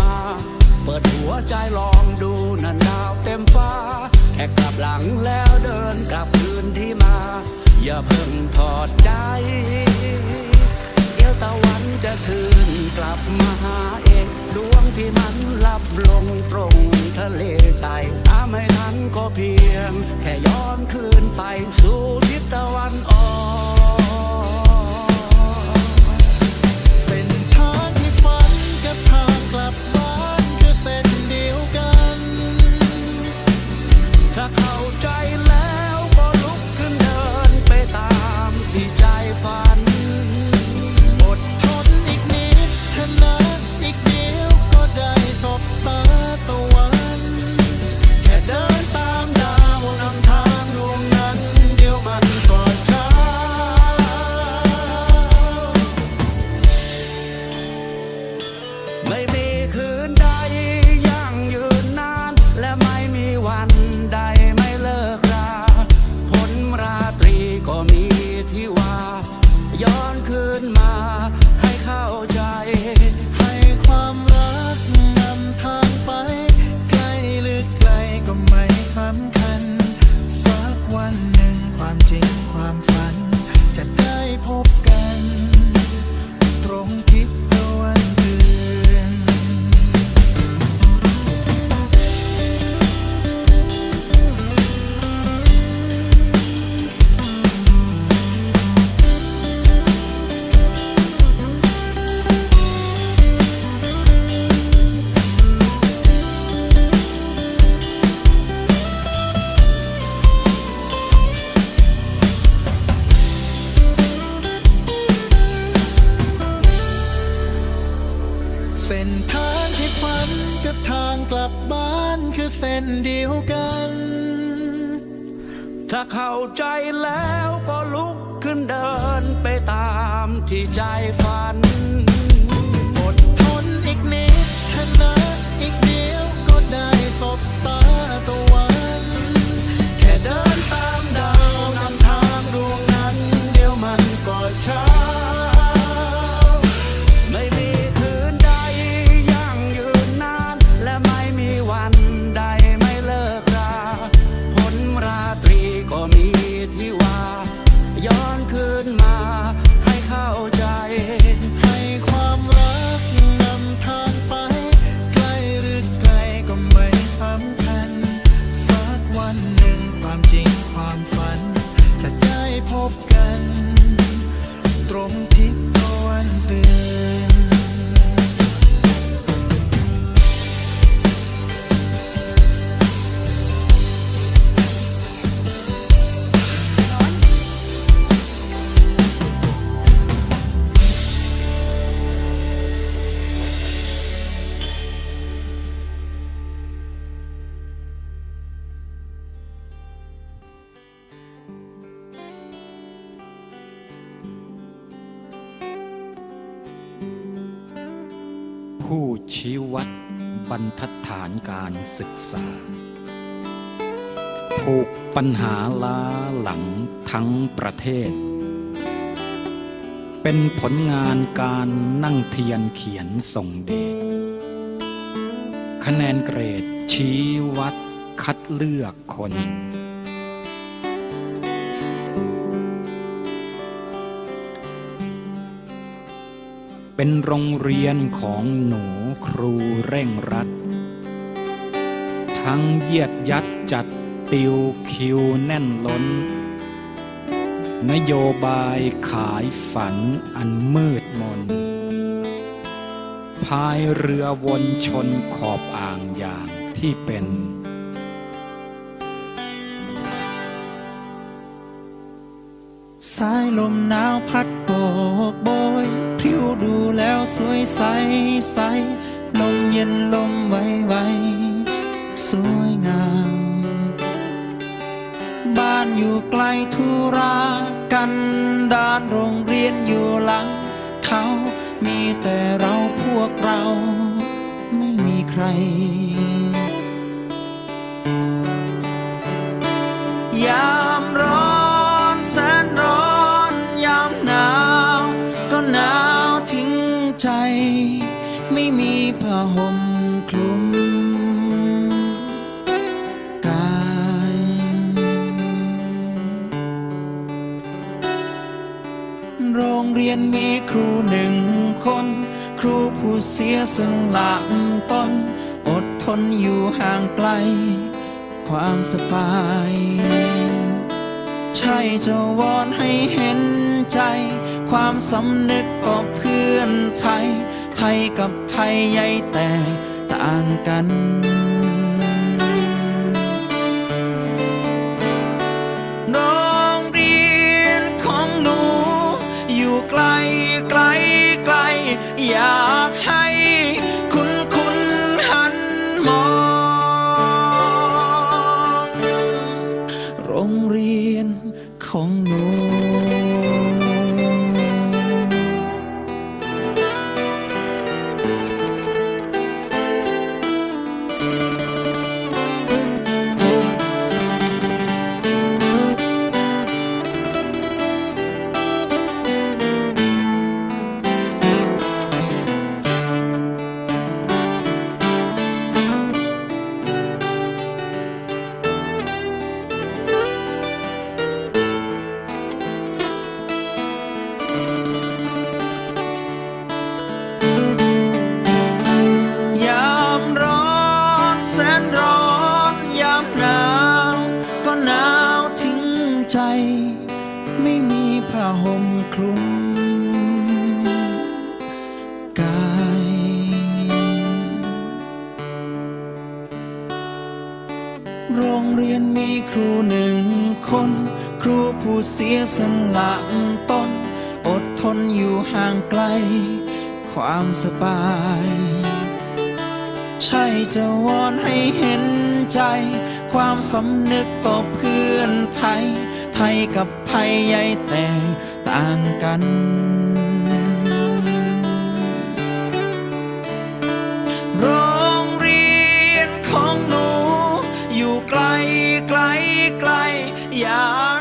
มา เปิดหัวใจลองดูนันดาวเต็มฟ้า แค่กลับหลังแล้วเดินกลับคืนที่มา อย่าเพิ่งถอดใจ เดี๋ยวตะวันจะคืนกลับมาหาเองดวงที่มันลับลงตรงทะเลใจถ้าไม่ทันก็เพียง แค่ย้อนคืนไปสู่ทิศตะวันออก เส้นทางที่ฝันกับทางกลับบ้านคือเส้นเดียวกัน ถ้าเข้าใจแล้วก็ลุกขึ้นเดินไปตามที่ใจฝัน ความจริงความฝัน จะได้พบกัน ตรงทิศตะวันเตือน ผู้ชี้วัดบรรทัดฐานการศึกษา ผูกปัญหาล้าหลังทั้งประเทศ เป็นผลงานการนั่งเทียนเขียนส่งเดชคะแนนเกรดชี้วัดคัดเลือกคน เป็นโรงเรียนของหนูครูเร่งรัด ทั้งเยียดยัดจัดติวคิวแน่นล้น นโยบายขายฝันอันมืดมน พายเรือวนชนขอบอ่างอย่างที่เป็น สายลมหนาวพัดโบกโบยพริ้วดูแล้วสวยใสใสลมเย็นลมไวไวสวยงาม บ้านอยู่ไกลธุรากันดานโรงเรียนอยู่หลังเขา มีแต่เราพวกเรา ไม่มีใคร รียนมีครูหนึ่งคน ครูผู้เสียสละตนอดทนอยู่ห่างไกล ความสบาย ใช่จะวอนให้เห็นใจ ความสำนึกต่อเพื่อนไทย ไทยกับไทยใหญ่แต่ต่างกัน อ โรงเรียนมีครูหนึ่งคน ครูผู้เสียสละตนอดทนอยู่ห่างไกล ความสบาย ใช่จะวอนให้เห็นใจ ความสำนึกต่อเพื่อนไทย ไทยกับไทยใหญ่แต่ต่างกัน ไกลอย่า